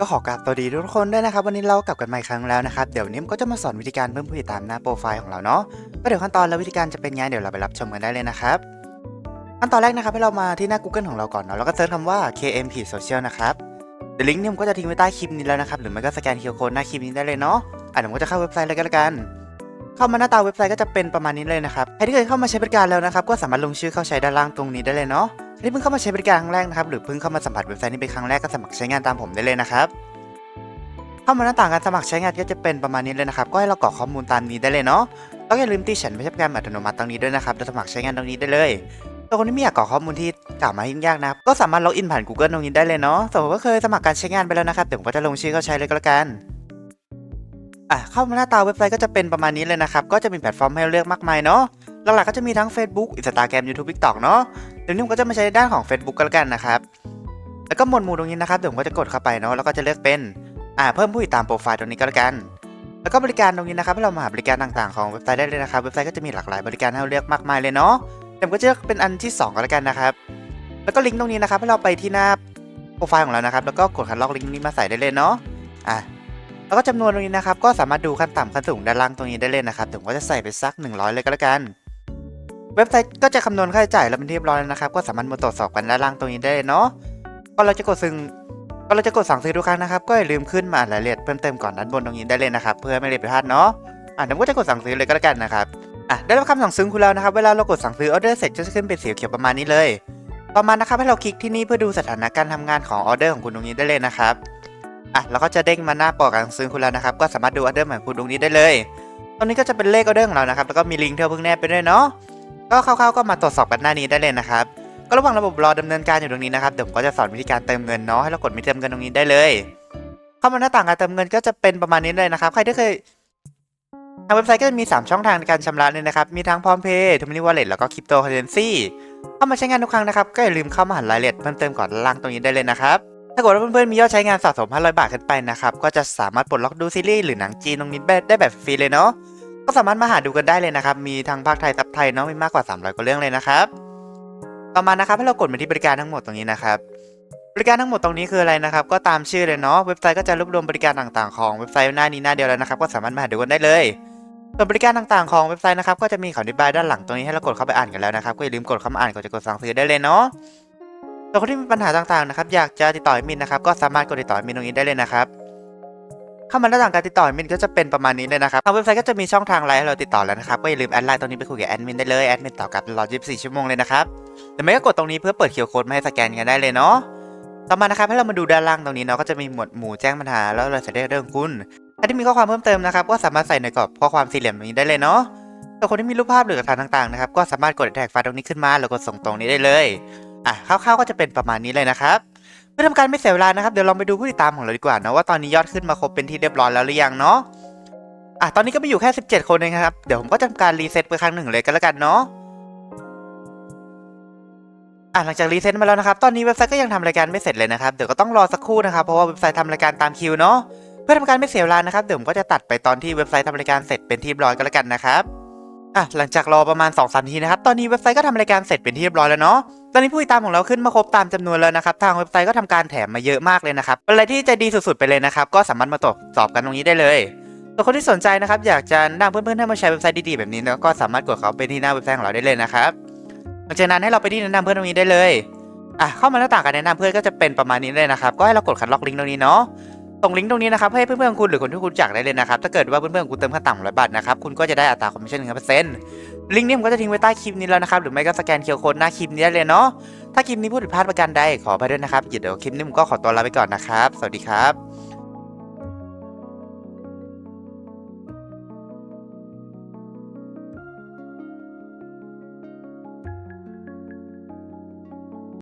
ก็ขอกราบสวัสดีทุกคนด้วยนะครับ วันนี้เรากลับกันมาอีกครั้งแล้วนะครับเดี๋ยวนี้มก็จะมาสอนวิธีการเพิ่มผู้ติดตามหน้าโปรไฟล์ของเราเนาะก็เดี๋ยวขั้นตอนและวิธีการจะเป็นไงเดี๋ยวเราไปรับชมกันได้เลยนะครับขั้นตอนแรกนะครับให้เรามาที่หน้า Google ของเราก่อนเนาะแล้วก็เซิร์ชคำว่า KMP Social นะครับเดี๋ยวลิงก์เนี่ยมก็จะทิ้งไว้ใต้คลิปนี้แล้วนะครับหรือไม่ก็สแกน QR Code หน้าคลิปนี้ได้เลยเนาะอะเดี๋ยวผมก็จะเข้าเว็บไซต์เลยก็แล้วกัน เข้ามาหน้าตาเว็บไซต์ก็จะเป็นประมาณนี้เลยนะครับใครที่เคยเข้ามาใช้บริการแล้วนะครับก็สามารถลงชื่อเข้าใช้ด้านล่างตรงนี้ได้เลยเนาะใครที่เพิ่งเข้ามาใช้บริการครั้งแรกนะครับหรือเพิ่งเข้ามาสัมผัสเว็บไซต์นี้เป็นครั้งแรกก็สมัครใช้งานตามผมได้เลยนะครับเข้ามาหน้าต่างการสมัครใช้งานก็จะเป็นประมาณนี้เลยนะครับก็ให้เรากรอกข้อมูลตามนี้ได้เลยเนาะก็อย่าลืมตีฉันไม่ใช่โปรแกรอัตโนมัติตรงนี้ด้วยนะครับแล้วสมัครใช้งานตรงนี้ได้เลยแต่คนที่ไม่อยากกรอกข้อมูลที่กล่าวมายุ่งยากนะครับก็สามารถล็อกอินผ่าน Google ตรงนี้ได้เลยเนาะสมมติว่าเคยสมัครการใช้งานไปแล้วนะครับเดี๋ยวผมก็จะลงชื่อเข้าใช้เลยก็แล้วกัน อะเข้ามาหน้าตาเว็บไซต์ก็จะเป็นประมาณนี้เลยนะครับ ก็จะมีแพลตฟอร์มให้เราเลือกมากมายเนาะหลักๆก็จะมีทั้ง Facebook Instagram YouTube TikTok เนาะเดี๋ยวนี้ผมก็จะมาใช้ด้านของ Facebook ก็แล้วกันนะครับแล้วก็หมวดหมู่ตรงนี้นะครับเดี๋ยวผมก็จะกดเข้าไปเนาะแล้วก็จะเลือกเป็นอ่าเพิ่มผู้ติดตามโปรไฟล์ตรงนี้ก็แล้วกัน แล้วก็บริการตรงนี้นะครับให้เรามาหาบริการต่างๆของเว็บไซต์ได้เลยนะครับเว็บไซต์ก็จะมีหลากหลายบริการให้เราเลือกมากมายเลยเนาะเดี๋ยวผมก็จะเลือกเป็นอันที่ 2ก็แล้วกันนะครับ แล้วก็ลิงก์ตรงนี้นะครับให้เราไปที่หน้าโปรไฟล์ของเรานะครับ แล้วก็กดคัดลอกลิงก์นี้มาใส่ได้เลยเนาะอะ แล้วก็จำนวนตรงนี้นะครับก็สามารถดูขั้นต่ำขั้นสูงด้านล่างตรงนี้ได้เลยนะครับเดี๋ยวผมก็จะใส่ไปสัก 100 เลยก็แล้วกัน เว็บไซต์ก็จะคำนวณค่าใช้จ่ายแล้วเป็นที่เรียบร้อยแล้วนะครับก็สามารถมาตรวจสอบกันด้านล่างตรงนี้ได้เลยเนาะก็เราจะกดซึ่งก็เราจะกดสั่งซื้อทุกครั้งนะครับก็อย่าลืมขึ้นมาอ่านรายละเอียดเพิ่มเติมก่อนด้านบนตรงนี้ได้เลยนะครับเพื่อไม่ให้พลาดเนาะอะเดี๋ยวก็จะกดสั่งซื้อเลยก็แล้วกันนะครับอะได้รับคำสั่งซื้อคุณแล้วนะครับเวลาเรากดสั่งซื้อออเดอร์เสร็จจะขึ้นเป็นสีเขียวประมาณนี้เลย ต่อมานะครับให้เราคลิกที่นี่เพื่อดูสถานการทำงานของออเดอร์ของคุณตรงนี้ได้เลยนะครับ อะแล้วก็จะเด้งมาหน้าปอกการซื้อคุณแล้วนะครับ ก็สามารถดูออเดอร์ใหม่ของคุณตรงนี้ได้เลย ตรงนี้ก็จะเป็นเลขออเดอร์ของเรานะครับ แล้วก็มีลิงก์ที่เราเพิ่งแนบไปด้วยเนาะ ก็คร่าวๆก็มาตรวจสอบกันหน้านี้ได้เลยนะครับ ก็ระหว่างระบบรอดำเนินการอยู่ตรงนี้นะครับ เดี๋ยวผมก็จะสอนวิธีการเติมเงินเนาะ ให้เรากดมีเติมเงินตรงนี้ได้เลย เข้ามาหน้าต่างการเติมเงินก็จะเป็นประมาณนี้เลยนะครับ ใครที่เคยทางเว็บไซต์ก็จะมี 3 ช่องทางในการชำระเลยนะครับ มีทั้งพร้อมเพย์ทูมินิวอลเล็ตแล้วก็คริปโตเคอเรนซีเข้ามาใช้งานทุกครั้งนะครับ ก็อย่าลืมเข้ามาหารายละเอียดเพิ่มเติมก่อนล่างตรงนี้ได้เลยนะครับ ถ้าเกิดว่าเพื่อนๆมียอดใช้งานสะสม 500 บาทขึ้นไปนะครับ ก็จะสามารถปลดล็อกดูซีรีส์หรือหนังจีนตรงนี้ได้แบบฟรีเลยเนาะ ก็สามารถมาหาดูกันได้เลยนะครับ มีทั้งภาคไทยซับไทยเนาะ มีมากกว่า 300กว่าเรื่องเลยนะครับ ต่อมานะครับให้เรากดมาที่บริการทั้งหมดตรงนี้นะครับ บริการทั้งหมดตรงนี้คืออะไรนะครับ ก็ตามชื่อเลยเนาะ เว็บไซต์ก็จะรวบรวมบริการต่างๆของเว็บไซต์หน้านี้หน้าเดียวแล้วนะครับ ก็สามารถมาหาดูกันได้เลยส่วนบริการต่างๆของเว็บไซต์นะครับก็จะมีคำอธิบายด้านหลังตรงนี้ให้เรากดเข้าไปอ่านกันแล้วนะครับก็อย่าลืมกดเข้ามาอ่านก่อนจะกดสั่งซื้อได้เลยเนาะ ส่วนคนที่มีปัญหาต่างๆนะครับอยากจะติดต่อมินนะครับก็สามารถกดติดต่อมินตรงนี้ได้เลยนะครับเข้ามาหน้าต่างการติดต่อมินก็จะเป็นประมาณนี้เลยนะครับทางเว็บไซต์ก็จะมีช่องทางไลน์ให้เราติดต่อแล้วนะครับก็อย่าลืมแอดไลน์ตรงนี้ไปคุยกับแอดมินได้เลยแอดมินตอบกลับตลอด 24 ชั่วโมงเลยนะครับหรือไม่ก็กดตรงนี้เพื่อเปิดเคียวโค้ดมาให้สแกนกันได้เลยเนาะต่อมานะครับให้เรามาดูด้านล่างตรงนี้เนาะก็จะมีหมวดหมู่แจ้งปัญหาแล้วเราจะได้เรื่องคุณถ้าที่มีข้อความเพิ่มเติมนะครับก็สามารถใส่ในกรอบข้อความสี่เหลี่ยมตรงนี้ได้เลยเนาะส่วนคนที่มีรูปภาพหรือหลักฐานต่างๆนะครับก็สามารถกดแท็กไฟล์ตรงนี้ขึ้นมาแล้วกดส่งตรงนี้ได้เลย อะคร่าวๆก็จะเป็นประมาณนี้เลยนะครับเพื่อทำการไม่เสียเวลานะครับเดี๋ยวลองไปดูผู้ติดตามของเราดีกว่านะว่าตอนนี้ยอดขึ้นมาครบเป็นที่เรียบร้อยแล้วหรือยังเนาะอะตอนนี้ก็มีอยู่แค่ 17 คนเองครับเดี๋ยวผมก็ทำการรีเซ็ตไปครั้งหนึ่งเลยก็แล้วกันเนาะอะหลังจากรีเซ็ตมาแล้วนะครับ ตอนนี้เว็บไซต์ก็ยังทำรายการไม่เสร็จเลยนะครับ เดี๋ยวก็ต้องรอสักครู่นะครับ เพราะว่าเว็บไซต์ทำรายการตามคิวเนาะ เพื่อทำการไม่เสียเวลานะครับ เดี๋ยวผมก็จะตัดไปตอนที่เว็บไซต์ทำรายการเสร็จเป็นที่เรียบร้อยก็แล้วกันนะครับ อะหลังจากรอประมาณ2อสนาทีนะครับ ตอนนี้เว็บไซต์ก็ทำรายการเสร็จเป็นที่เรียบร้อยแล้วเนาะ ตอนนี้ผู้ติดตามของเราขึ้นมาครบตามจำนวนแล้วนะครับ ทางเว็บไซต์ก็ทำการแถมมาเยอะมากเลยนะครับเป็นอะไรที่ใจดีสุดๆไปเลยนะครับก็สามารถมาตรวจสอบกันตรงนี้ได้เลยส่วนคนที่สนใจนะครับอยากจะแนะนำเพื่อนๆให้มาใช้เว็บไซต์ดีๆแบบนี้นะก็สามารถกดเข้าไปที่หน้าเว็บไซต์ของเราได้เลยนะครับหลังจากนั้นให้เราไปที่แนะนำเพื่อนตรงนี้ได้เลยอะเข้ามาหน้าต่างการแนะนำเพื่อนก็จะเป็นประมาณนี้เลยนะครับก็ให้เรากดคัดล็อกลิงก์ตรงนี้เนาะ ส่งลิงก์ตรงนี้นะครับให้เพื่อนๆของคุณหรือคนที่คุณรู้จักได้เลยนะครับถ้าเกิดว่าเพื่อนๆของคุณเติมค่าต่ำร้อยบาทนะครับคุณก็จะได้อัตราคอมมิชชั่นหนึ่งเปอร์เซ็นต์ลิงก์นี้ผมก็จะทิ้งไว้ใต้คลิปนี้แล้วนะครับหรือไม่ก็สแกนเคอร์โค้ดหน้าคลิปนี้ได้เลยเนาะถ้าคลิปนี้พูดผิดพลาดประการใดขออภัยด้วยนะครับเดี๋ยวคลิปนี้ผมก็ขอตัวลาไปก่อนนะครับ สวัสดีครับ